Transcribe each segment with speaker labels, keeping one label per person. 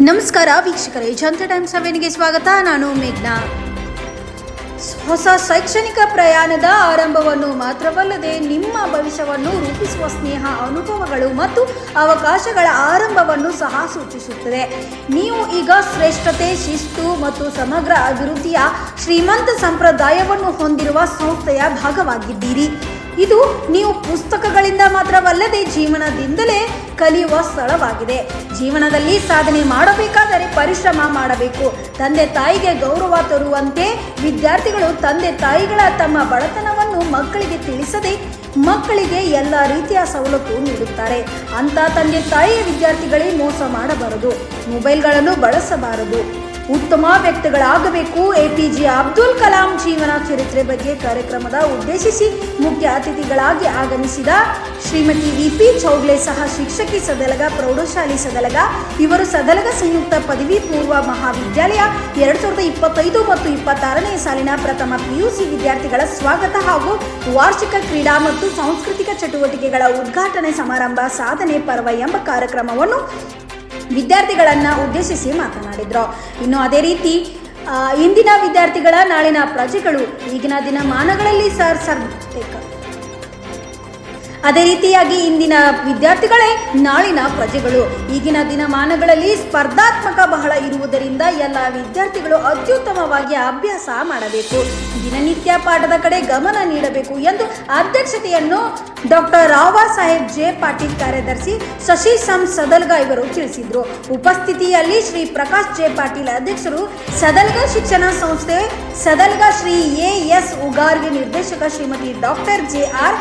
Speaker 1: ನಮಸ್ಕಾರ ವೀಕ್ಷಕರೇ ಜನತಾ ಟೈಮ್ ಸೆವೆನ್ಗೆ ಸ್ವಾಗತ. ನಾನು ಮೇಘ್ನಾ. ಹೊಸ ಶೈಕ್ಷಣಿಕ ಪ್ರಯಾಣದ ಆರಂಭವನ್ನು ಮಾತ್ರವಲ್ಲದೆ ನಿಮ್ಮ ಭವಿಷ್ಯವನ್ನು ರೂಪಿಸುವ ಸ್ನೇಹ, ಅನುಭವಗಳು ಮತ್ತು ಅವಕಾಶಗಳ ಆರಂಭವನ್ನು ಸಹ ಸೂಚಿಸುತ್ತದೆ. ನೀವು ಈಗ ಶ್ರೇಷ್ಠತೆ, ಶಿಸ್ತು ಮತ್ತು ಸಮಗ್ರ ಅಭಿವೃದ್ಧಿಯ ಶ್ರೀಮಂತ ಸಂಪ್ರದಾಯವನ್ನು ಹೊಂದಿರುವ ಸಂಸ್ಥೆಯ ಭಾಗವಾಗಿದ್ದೀರಿ. ಇದು ನೀವು ಪುಸ್ತಕಗಳಿಂದ ಮಾತ್ರವಲ್ಲದೆ ಜೀವನದಿಂದಲೇ ಕಲಿಯುವ ಸ್ಥಳವಾಗಿದೆ. ಜೀವನದಲ್ಲಿ ಸಾಧನೆ ಮಾಡಬೇಕಾದರೆ ಪರಿಶ್ರಮ ಮಾಡಬೇಕು. ತಂದೆ ತಾಯಿಗೆ ಗೌರವ ತರುವಂತೆ ವಿದ್ಯಾರ್ಥಿಗಳು ತಂದೆ ತಾಯಿಗಳ ತಮ್ಮ ಬಡತನವನ್ನು ಮಕ್ಕಳಿಗೆ ತಿಳಿಸದೆ ಮಕ್ಕಳಿಗೆ ಎಲ್ಲ ರೀತಿಯ ಸವಲತ್ತು ನೀಡುತ್ತಾರೆ. ಅಂತ ತಂದೆ ತಾಯಿಯ ವಿದ್ಯಾರ್ಥಿಗಳೇ ಮೋಸ ಮಾಡಬಾರದು. ಮೊಬೈಲ್ಗಳನ್ನು ಬಳಸಬಾರದು. ಉತ್ತಮ ವ್ಯಕ್ತಿಗಳಾಗಬೇಕು. ಎಪಿಜೆ ಅಬ್ದುಲ್ ಕಲಾಂ ಜೀವನ ಚರಿತ್ರೆ ಬಗ್ಗೆ ಕಾರ್ಯಕ್ರಮದ ಉದ್ದೇಶಿಸಿ ಮುಖ್ಯ ಅತಿಥಿಗಳಾಗಿ ಆಗಮಿಸಿದ ಶ್ರೀಮತಿ ವಿ ಪಿ ಚೌಗ್ಲೆ ಸಹ ಶಿಕ್ಷಕಿ ಸದಲಗ, ಪ್ರೌಢಶಾಲಿ ಸದಲಗ, ಇವರು ಸದಲಗ ಸಂಯುಕ್ತ ಪದವಿ ಪೂರ್ವ ಮಹಾವಿದ್ಯಾಲಯ ಎರಡು ಸಾವಿರದ ಇಪ್ಪತ್ತೈದು ಮತ್ತು ಇಪ್ಪತ್ತಾರನೇ ಸಾಲಿನ ಪ್ರಥಮ ಪಿಯುಸಿ ವಿದ್ಯಾರ್ಥಿಗಳ ಸ್ವಾಗತ ಹಾಗೂ ವಾರ್ಷಿಕ ಕ್ರೀಡಾ ಮತ್ತು ಸಾಂಸ್ಕೃತಿಕ ಚಟುವಟಿಕೆಗಳ ಉದ್ಘಾಟನೆ ಸಮಾರಂಭ ಸಾಧನೆ ಪರ್ವ ಎಂಬ ಕಾರ್ಯಕ್ರಮವನ್ನು ವಿದ್ಯಾರ್ಥಿಗಳನ್ನು ಉದ್ದೇಶಿಸಿ ಮಾತನಾಡಿದರು. ಇನ್ನು ಅದೇ ರೀತಿ ಇಂದಿನ ವಿದ್ಯಾರ್ಥಿಗಳ ನಾಳಿನ ಪ್ರಜೆಗಳು ಈಗಿನ ದಿನಮಾನಗಳಲ್ಲಿ ಸರ್ ಸರ್ ಅದೇ ರೀತಿಯಾಗಿ ಇಂದಿನ ವಿದ್ಯಾರ್ಥಿಗಳೇ ನಾಳಿನ ಪ್ರಜೆಗಳು. ಈಗಿನ ದಿನಮಾನಗಳಲ್ಲಿ ಸ್ಪರ್ಧಾತ್ಮಕ ಬಹಳ ಇರುವುದರಿಂದ ಎಲ್ಲ ವಿದ್ಯಾರ್ಥಿಗಳು ಅತ್ಯುತ್ತಮವಾಗಿ ಅಭ್ಯಾಸ ಮಾಡಬೇಕು. ದಿನನಿತ್ಯ ಪಾಠದ ಕಡೆ ಗಮನ ನೀಡಬೇಕು ಎಂದು ಅಧ್ಯಕ್ಷತೆಯನ್ನು ಡಾಕ್ಟರ್ ರಾವಾ ಸಾಹೇಬ್ ಜೆ ಪಾಟೀಲ್ ಕಾರ್ಯದರ್ಶಿ ಶಶಿ ಸಂ ಸದಲ್ಗ ಇವರು ತಿಳಿಸಿದರು. ಉಪಸ್ಥಿತಿಯಲ್ಲಿ ಶ್ರೀ ಪ್ರಕಾಶ್ ಜೆ ಪಾಟೀಲ್ ಅಧ್ಯಕ್ಷರು ಸದಲ್ಗ ಶಿಕ್ಷಣ ಸಂಸ್ಥೆ, ಸದಲ್ಗ ಶ್ರೀ ಎ ಎಸ್ ಉಗಾರ್ಗೆ ನಿರ್ದೇಶಕ Shrimati doctor J R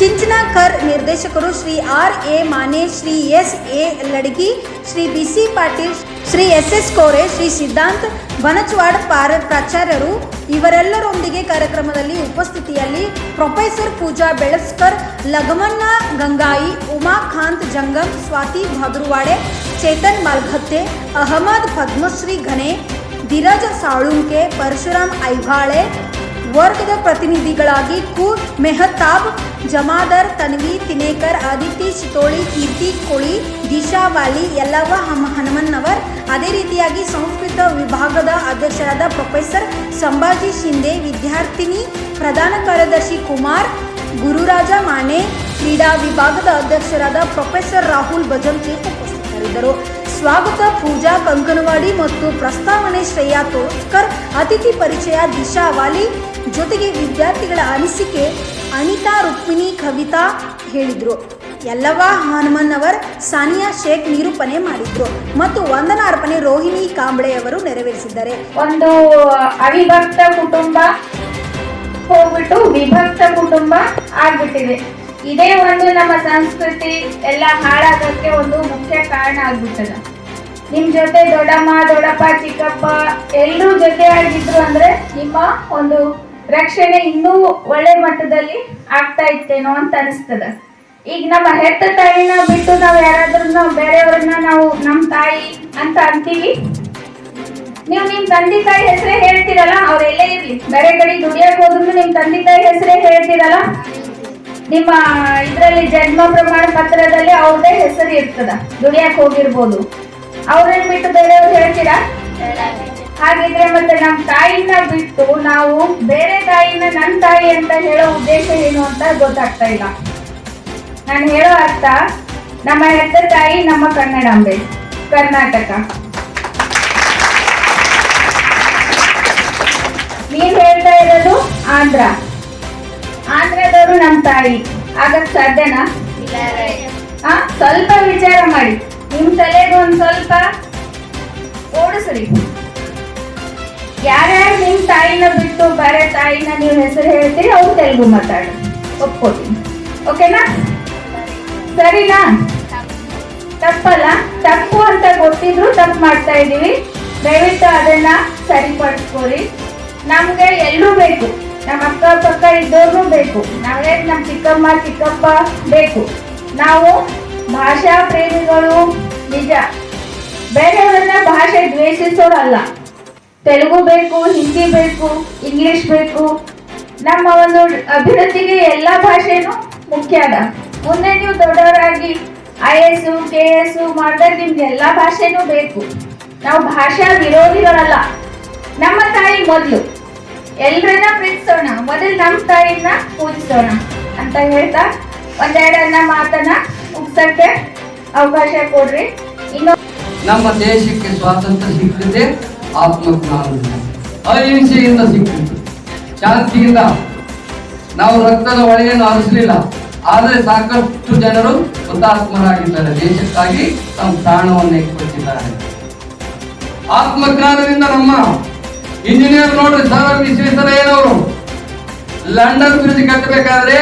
Speaker 1: Chinchanakar ನಿರ್ದೇಶಕರು Shri R A Mane, Shri S A Ladagi, Shri B C Patil, Shri S S Kore, Shri Siddhant Banachwad ಪಾರ ಪ್ರಾಚಾರ್ಯರು. ಇವರೆಲ್ಲರೊಂದಿಗೆ ಕಾರ್ಯಕ್ರಮದಲ್ಲಿ ಉಪಸ್ಥಿತಿಯಲ್ಲಿ ಪ್ರೊಫೆಸರ್ ಪೂಜಾ ಬೆಳಸ್ಕರ್ ಲಗಮನ್ನ ಗಂಗಾಯಿ, ಉಮಾಕಾಂತ್ ಜಂಗಮ್, ಸ್ವಾತಿ ಭಾದ್ರುವಾಡೆ, ಚೇತನ್ ಮಾಲ್ಗತ್ತೆ, ಅಹಮದ್ ಪದ್ಮಶ್ರೀ ಘನೆ, ಧೀರಜ್ ಸಾಳುಂಕೆ, ಪರಶುರಾಮ್ ಐಭಾಳೆ ವರ್ಗದ ಪ್ರತಿನಿಧಿಗಳಾಗಿ ಕು. ಮೆಹತಾಬ್, ಜಮಾದರ್ ತನ್ವಿ ತಿನೇಕರ್, ಆದಿತ್ಯ ಚಿತೋಳಿ ಕೀರ್ತಿ, ಕೋಳಿ, ದಿಶಾ, ವಾಲಿ, ಯಲ್ಲವ್ವ ಹನುಮನ್ನವರ್. ಅದೇ ರೀತಿಯಾಗಿ ಸಂಸ್ಕೃತ ವಿಭಾಗದ ಅಧ್ಯಕ್ಷರಾದ ಪ್ರೊಫೆಸರ್ ಸಂಭಾಜಿ ಶಿಂದೆ ವಿದ್ಯಾರ್ಥಿನಿ, ಪ್ರಧಾನ ಕಾರ್ಯದರ್ಶಿ ಕುಮಾರ್, ಗುರುರಾಜ ಮಾನೆ, ಕ್ರೀಡಾ ವಿಭಾಗದ ಅಧ್ಯಕ್ಷರಾದ ಪ್ರೊಫೆಸರ್ ರಾಹುಲ್ ಭಜಂತಿ ಉಪಸ್ಥಿತರಿದ್ದರು. ಸ್ವಾಗತ, ಪೂಜಾ ಕಂಕನವಾಡಿ ಮತ್ತು ಪ್ರಸ್ತಾವನೆ ಶ್ರೇಯಾ ತೋಸ್ಕರ್, ಅತಿಥಿ ಪರಿಚಯ ದಿಶಾ ವಾಲಿ. ಜೊತೆಗೆ ವಿದ್ಯಾರ್ಥಿಗಳ ಅನಿಸಿಕೆ, ಅನಿತಾ ರುಕ್ಮಿಣಿ ಕವಿತಾ ಹೇಳಿದರು. ಹನುಮನ್ ಅವರ್ ಸಾನಿಯಾ ಶೇಖ್ ನಿರೂಪಣೆ ಮಾಡಿದ್ರು. ಮತ್ತು ವಂದನಾರ್ಪಣೆ ರೋಹಿಣಿ ಕಾಂಬ್ಳೆಯವರು ನೆರವೇರಿಸಿದ್ದಾರೆ.
Speaker 2: ಒಂದು ಅವಿಭಕ್ತ ಕುಟುಂಬ ಹೋಗ್ಬಿಟ್ಟು ವಿಭಕ್ತ ಕುಟುಂಬ ಆಗ್ಬಿಟ್ಟಿದೆ. ಇದೇ ಒಂದು ನಮ್ಮ ಸಂಸ್ಕೃತಿ, ಎಲ್ಲ ಹಾಳಾಗಕ್ಕೆ ಒಂದು ಮುಖ್ಯ ಕಾರಣ ಆಗ್ಬಿಟ್ಟದ. ನಿಮ್ ಜೊತೆ ದೊಡ್ಡಮ್ಮ, ದೊಡ್ಡಪ್ಪ, ಚಿಕ್ಕಪ್ಪ ಎಲ್ಲರೂ ಜೊತೆ ಆಗಿದ್ರು ಅಂದ್ರೆ ನಿಮ್ಮ ಒಂದು ರಕ್ಷಣೆ ಇನ್ನೂ ಒಳ್ಳೆ ಮಟ್ಟದಲ್ಲಿ ಆಗ್ತಾ ಇತ್ತೇನೋ ಅಂತ ಅನಿಸ್ತದ. ಈಗ ನಮ್ಮ ಹೆತ್ತ ತಾಯಿನ ಬಿಟ್ಟು ನಾವು ಯಾರಾದ್ರೂ ಬೇರೆಯವ್ರನ್ನ ನಾವು ನಮ್ಮ ತಾಯಿ ಅಂತ ಅಂತೀವಿ. ನೀವು ನಿಮ್ ತಂದೆ ತಾಯಿ ಹೆಸರೇ ಹೇಳ್ತೀರಲ್ಲ ಅವ್ರೆಲ್ಲೇ ಇರ್ಲಿ. ಬೇರೆ ಕಡೆ ದುಡಿಯಕ್ ಹೋದ್ರು ನಿಮ್ ತಂದೆ ತಾಯಿ ಹೆಸರೇ ಹೇಳ್ತೀರಲ್ಲ, ನಿಮ್ಮ ಇದ್ರಲ್ಲಿ ಜನ್ಮ ಪ್ರಮಾಣ ಪತ್ರದಲ್ಲಿ ಅವ್ರದೇ ಹೆಸರು ಇರ್ತದ. ದುಡಿಯಕ್ ಹೋಗಿರ್ಬೋದು. ಅವ್ರನ್ನ ಬಿಟ್ಟು ಬೇರೆಯವ್ರು ಹೇಳ್ತೀರಾ? ಹಾಗಿದ್ರೆ ಮತ್ತೆ ನಮ್ಮ ತಾಯಿನ ಬಿಟ್ಟು ನಾವು ಬೇರೆ ತಾಯಿನ ನನ್ ತಾಯಿ ಅಂತ ಹೇಳೋ ಉದ್ದೇಶ ಏನು ಅಂತ ಗೊತ್ತಾಗ್ತಾ ಇಲ್ಲ. ನಾನು ಹೇಳೋ ಅರ್ಥ ನಮ್ಮ ಹೆತ್ತ ತಾಯಿ ನಮ್ಮ ಕನ್ನಡಾಂಬೆ ಕರ್ನಾಟಕ. ನೀವ್ ಹೇಳ್ತಾ ಇರೋದು ಆಂಧ್ರ. ಆಂಧ್ರದವರು ನಮ್ಮ ತಾಯಿ. ಆಗಕ್ ಸಾಧ್ಯನಾ? ಸ್ವಲ್ಪ ವಿಚಾರ ಮಾಡಿ. ನಿಮ್ ತಲೆಗೆ ಒಂದ್ ಸ್ವಲ್ಪ ಓಡಿಸ್ರಿ ಯಾರ್ಯಾರು ನಿಮ್ ತಾಯಿನ ಬಿಟ್ಟು ಬೇರೆ ತಾಯಿನ ನೀವು ಹೆಸರು ಹೇಳ್ತೀರಿ, ಅವ್ರು ತೆಲುಗು ಮಾತಾಡಿ. ಒಪ್ಕೋತೀನಿ. ಓಕೆನಾ? ಸರಿನಾ? ತಪ್ಪಲ್ಲ. ತಪ್ಪು ಅಂತ ಗೊತ್ತಿದ್ರು ತಪ್ಪು ಮಾಡ್ತಾ ಇದೀವಿ ದಯವಿಟ್ಟು ಅದನ್ನ ಸರಿಪಡಿಸ್ಕೊರಿ ನಮ್ಗೆ ಎಲ್ಲರೂ ಬೇಕು. ನಮ್ಮ ಅಕ್ಕ ಪಕ್ಕ ಇದ್ದವ್ರು ಬೇಕು. ನಾವೇ ನಮ್ಮ ಚಿಕ್ಕಮ್ಮ, ಚಿಕ್ಕಪ್ಪ ಬೇಕು. ನಾವು ಭಾಷಾ ಪ್ರೇಮಿಗಳು ನಿಜ. ಬೇರೆಯವರನ್ನ ಭಾಷೆ ದ್ವೇಷಿಸೋರಲ್ಲ. ತೆಲುಗು ಬೇಕು, ಹಿಂದಿ ಬೇಕು, ಇಂಗ್ಲಿಷ್ ಬೇಕು. ನಮ್ಮ ಒಂದು ಅಭಿವೃದ್ಧಿಗೆ ಎಲ್ಲ ಭಾಷೆನೂ ಮುಖ್ಯ ಅದ. ಮುಂದೆ ನೀವು ದೊಡ್ಡವರಾಗಿ ಐ ಎಸ್ ಕೆ ಎಸ್ ಮಾಡಿದಾಗ ನಿಮ್ಗೆ ಎಲ್ಲ ಭಾಷೆನೂ ಬೇಕು. ನಾವು ಭಾಷಾ ವಿರೋಧಿಗಳಲ್ಲ. ನಮ್ಮ ತಾಯಿ ಮೊದಲು. ಎಲ್ರನ್ನ ಪ್ರೀತಿಸೋಣ. ಮೊದಲು ನಮ್ಮ ತಾಯಿನ ಪೂಜಿಸೋಣ ಅಂತ ಹೇಳ್ತಾ ಒಂದೆರಡನ್ನ ಮಾತನ್ನ ಮುಗ್ಸಕ್ಕೆ ಅವಕಾಶ ಕೊಡ್ರಿ.
Speaker 3: ನಮ್ಮ ದೇಶಕ್ಕೆ ಸ್ವಾತಂತ್ರ್ಯ ಸಿಕ್ಕಿದೆ ಆತ್ಮಜ್ಞಾನದಿಂದ, ಅಹಿಂಸೆಯಿಂದ ಸಿಕ್ಕಿತು ಶಾಂತಿಯಿಂದ. ನಾವು ರಕ್ತದ ಹೊಳೆಯನ್ನು ಹರಿಸಲಿಲ್ಲ ಆದರೆ ಸಾಕಷ್ಟು ಜನರು ಹುತಾತ್ಮರಾಗಿದ್ದಾರೆ. ದೇಶಕ್ಕಾಗಿ ತಮ್ಮ ಪ್ರಾಣವನ್ನು ಕೊಟ್ಟಿದ್ದಾರೆ. ಆತ್ಮಜ್ಞಾನದಿಂದ ನಮ್ಮ ಇಂಜಿನಿಯರ್ ನೋಡ್ರಿ ಸರ್ ವಿಶ್ವೇಶ್ವರಯ್ಯನವರು. ಲಂಡನ್ ಬ್ರಿಡ್ಜ್ ಕಟ್ಟಬೇಕಾದ್ರೆ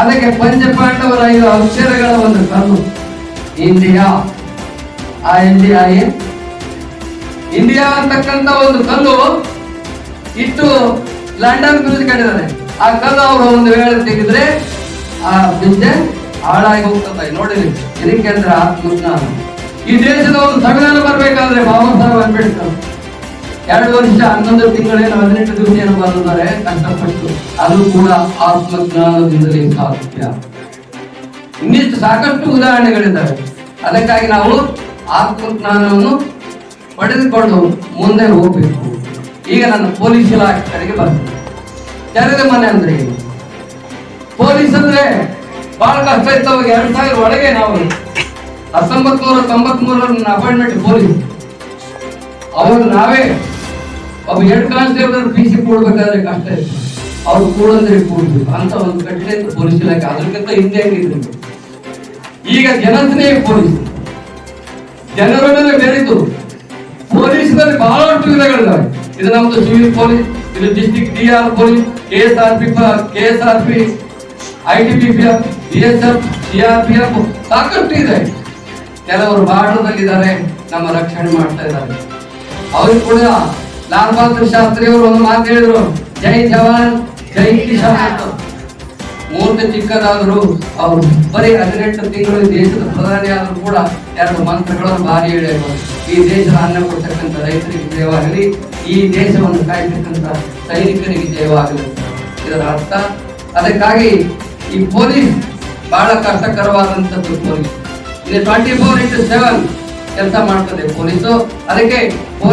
Speaker 3: ಅದಕ್ಕೆ ಪಂಚಪಾಂಡವರ ಐದು ಅಕ್ಷರಗಳ ಒಂದು ಕಲ್ಲು ಇಂಡಿಯಾ ಆ ಇಂಡಿಯಾ ಏನ್ ಇಂಡಿಯಾ ಅಂತಕ್ಕಂತ ಒಂದು ಕಲ್ಲು ಇಟ್ಟು ಲಂಡನ್ ಕಟ್ಟಿದ್ದಾರೆ. ಆ ಕಲ್ಲು ಅವರು ಒಂದು ವೇಳೆ ತೆಗೆದ್ರೆ ಆ ಬ್ರಿಡ್ಜ್ ಹಾಳಾಗಿ ಹೋಗ್ತದೆ. ನೋಡಿರಿ ಇದಕ್ಕೆ ಅಂದ್ರೆ ಆತ್ಮಜ್ಞಾನ ಈ ದೇಶದ ಒಂದು ಸಂವಿಧಾನ ಬರ್ಬೇಕಾದ್ರೆ ಬಾಬಾ ಸಾಹೇಬ್ ಅಂಬೇಡ್ಕರ್. ಎರಡು ವರ್ಷ, ಹನ್ನೊಂದು ತಿಂಗಳೇನು ಹದಿನೆಂಟು ದಿವಸ ಏನು ಬಂದಿದ್ದಾರೆ, ಕಷ್ಟಪಟ್ಟು. ಅದು ಕೂಡ ಆತ್ಮಜ್ಞಾನದಿಂದಲೇ ಸಾಧ್ಯ. ಇನ್ನಿಷ್ಟು ಸಾಕಷ್ಟು ಉದಾಹರಣೆಗಳಿದ್ದಾವೆ. ಅದಕ್ಕಾಗಿ ನಾವು ಆತ್ಮಜ್ಞಾನವನ್ನು ಪಡೆದುಕೊಂಡು ಮುಂದೆ ಹೋಗಬೇಕು. ಈಗ ನನ್ನ ಪೊಲೀಸ್ ಇಲಾಖೆ ಕಡೆಗೆ ಬರ್ತೇನೆ. ತೆರೆದ ಮನೆ ಅಂದ್ರೆ? ಪೊಲೀಸ್ ಅಂದ್ರೆ ಬಹಳ ಕಷ್ಟ ಇತ್ತು. ಅವಾಗ ಎರಡ್ ಸಾವಿರ ಒಳಗೆ ನಾವು ಹತ್ತೊಂಬತ್ ನೂರ ಅಪಾಯಿಂಟ್ಮೆಂಟ್ ಪೊಲೀಸ್. ಅವಾಗ ನಾವೇ ಒಬ್ಬ ಹೆಡ್ ಕಾನ್ಸ್ಟೇಬಲ್ ಪಿ ಸಿ ಕೂಡ್ಬೇಕಾದ್ರೆ ಕಷ್ಟ ಇತ್ತು. ಅವ್ರು ಕೂಡಂದ್ರೆ ಕೂಡ್ಬೇಕು. ಅಂತ ಒಂದು ಕಠಿಣ ಪೊಲೀಸ್ ಇಲಾಖೆ. ಅದಕ್ಕಿಂತ ಹಿಂದೆ ಈಗ ಜನಸ್ನೇಹಿ ಪೊಲೀಸ್. ಜನರೊಡನೆ ಬೆರೆತು ಪೊಲೀಸ್ನಲ್ಲಿ ಬಹಳಷ್ಟು ವಿಧಗಳಿದ್ದಾವೆ. ಇದು ನಮ್ದು ಸಿವಿಲ್ ಪೊಲೀಸ್ ಇದು district D R police K S R P K S R P I T B P F B S F C R P F ಸಾಕಷ್ಟು ಇದೆ. ಕೆಲವರು ಬಾರ್ಡರ್ದಲ್ಲಿದ್ದಾರೆ ನಮ್ಮ ರಕ್ಷಣೆ ಮಾಡ್ತಾ ಇದ್ದಾರೆ. ಅವರು ಕೂಡ ಲಾಲ್ ಬಹದ್ದೂರ್ ಶಾಸ್ತ್ರಿ ಅವರು ಒಂದು ಮಾತು ಹೇಳಿದ್ರು, ಜೈ ಜವಾನ್, ಜೈ ಅಂತ ಮೂರ್ತಿ ಚಿಕ್ಕದಾದ್ರು ಅವರು ಬರೀ ಹದಿನೆಂಟು ತಿಂಗಳು ದೇಶದ ಪ್ರಧಾನಿ ಆದರೂ ಕೂಡ ಎರಡು ಮಂತ್ರಗಳನ್ನು ಭಾರಿ ಹೇಳಿರುವ ಈ ದೇಶದ ಅನ್ನ ಕೊಡ್ತಕ್ಕಂಥ ರೈತರಿಗೆ ಜಯವಾಗಲಿ, ಈ ದೇಶವನ್ನು ಕಾಯ್ತಕ್ಕಂಥ ಸೈನಿಕರಿಗೆ ಜಯವಾಗಲಿ ಇದರ ಅರ್ಥ. ಅದಕ್ಕಾಗಿ ಈ ಪೊಲೀಸ್ ಬಹಳ ಕಷ್ಟಕರವಾದಂಥದ್ದು ಪೊಲೀಸ್. ಇದು ಟ್ವೆಂಟಿ ಫೋರ್ ಇಂಟು ಸೆವೆನ್ ಕೆಲಸ ಮಾಡ್ತದೆ ಪೊಲೀಸು. ಅದಕ್ಕೆ